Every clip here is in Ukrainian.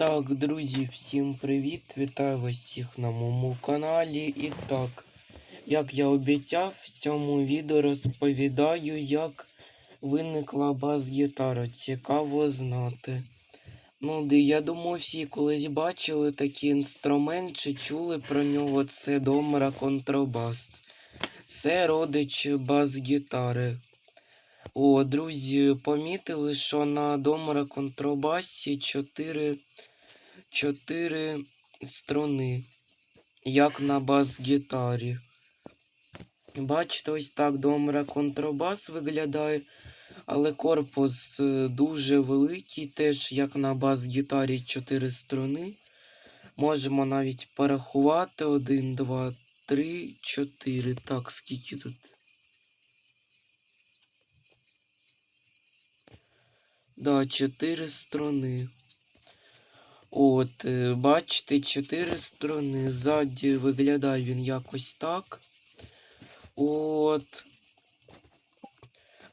Так, друзі, всім привіт! Вітаю вас всіх на моєму каналі. І так, як я обіцяв, в цьому відео розповідаю, як виникла бас-гітара. Цікаво знати. Ну, де я думаю, всі колись бачили такий інструмент чи чули про нього. Це домра контрабас. Це родич бас-гітари. О, друзі, помітили, що на домра контрабасі 4, 4 струни, як на бас-гітарі. Бачите, ось так домра контрабас виглядає, але корпус е, дуже великий, теж як на бас-гітарі 4 струни. Можемо навіть порахувати 1, 2, 3, 4. Так, скільки тут? Да, чотири струни. От, е, бачите, чотири струни. Ззаді виглядає він якось так. От.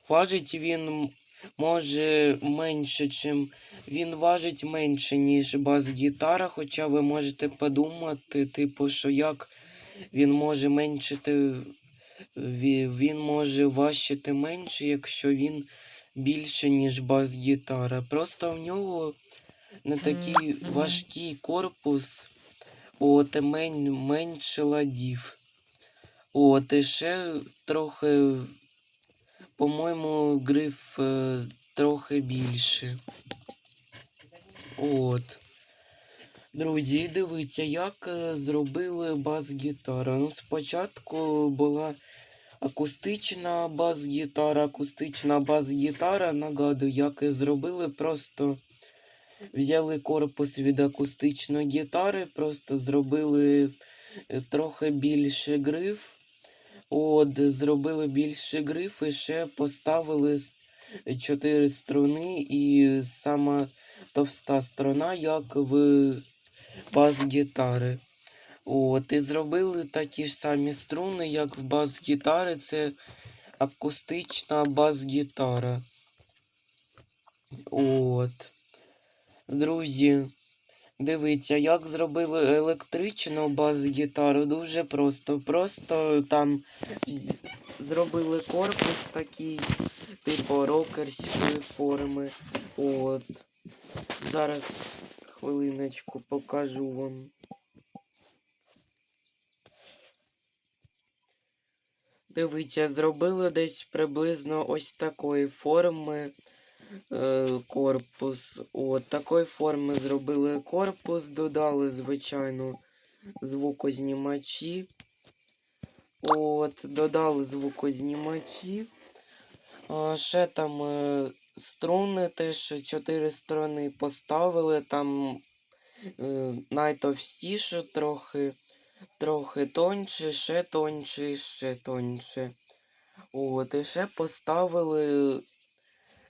Важить він може менше, чим. Він важить менше, ніж бас-гітара, хоча ви можете подумати, типу, що як він може меншити. Він може важчити менше, якщо він більше, ніж бас-гітара. Просто в нього не такий важкий корпус, от і мен, менше ладів. От, і ще трохи, по-моєму, гриф е, трохи більше. От. Друзі, дивіться, як е, зробили бас-гітара. Ну, спочатку була акустична бас-гітара, акустична бас-гітара, нагадую, як і зробили, просто взяли корпус від акустичної гітари, просто зробили е, трохи більше гриф. От, зробили більше гриф і ще поставили с- чотири струни і сама товста струна, як в бас-гітари. От, і зробили такі ж самі струни, як в бас-гітари. Це акустична бас-гітара. От. Друзі, дивіться, як зробили електричну бас-гітару. Дуже просто. Просто там зробили корпус такий, типу рокерської форми. От. Зараз хвилиночку покажу вам. Дивіться, зробили десь приблизно ось такої форми корпус. От такої форми зробили корпус, додали, звичайно, звукознімачі. От, додали звукознімачі. А, ще там е, струни теж чотири струни поставили. Там е, найтовстіше трохи, трохи тоньше, ще тоньше, ще тоньше. От, і ще поставили.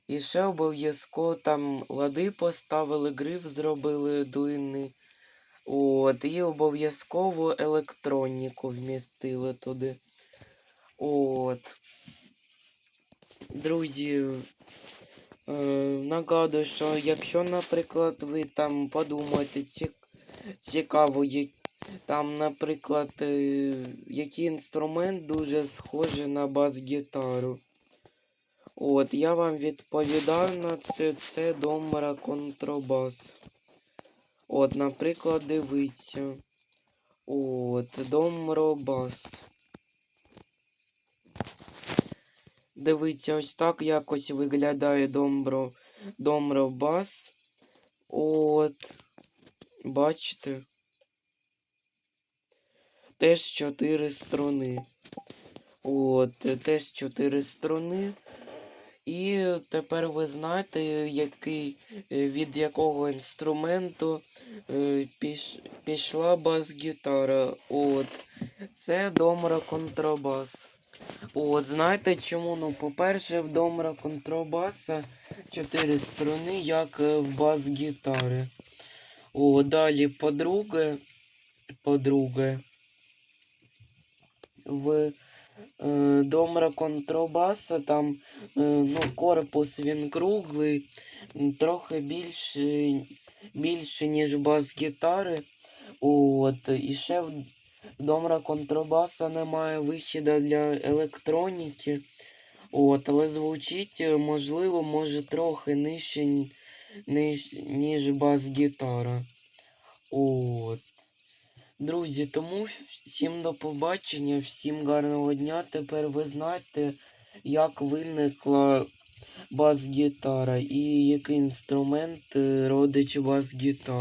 І ще обов'язково там лади поставили, гриф зробили длинний. От, і обов'язково електроніку вмістили туди. От. Друзі, е, нагадую, що якщо, наприклад, ви там подумаєте, ці, цікаво, як, там, наприклад, е, який інструмент дуже схожий на бас-гітару. От, я вам відповідаю на це, це домра контрабас. От, наприклад, дивіться. От, домробас. Дивіться, ось так якось виглядає домбро, домробас. От. Бачите? Теж чотири струни. От, теж чотири струни. І тепер ви знаєте, який, е, від якого інструменту е, піш, пішла бас-гітара. От. Це домра контрабас. От, знаєте чому? Ну, по-перше, в домра контрабаса чотири струни, як е, в бас-гітари. О, далі, по-друге, по-друге, в домра контрабаса там е, ну, корпус він круглий, трохи більший, більше, ніж бас-гітари. От, і ще в Домра контрабаса немає вихіда для електроніки. От, але звучить, е, можливо, може трохи нижче, ниж, ніж бас-гітара. От. Друзі, тому всім до побачення, всім гарного дня. Тепер ви знаєте, як виникла бас-гітара і який інструмент е, родич бас-гітари.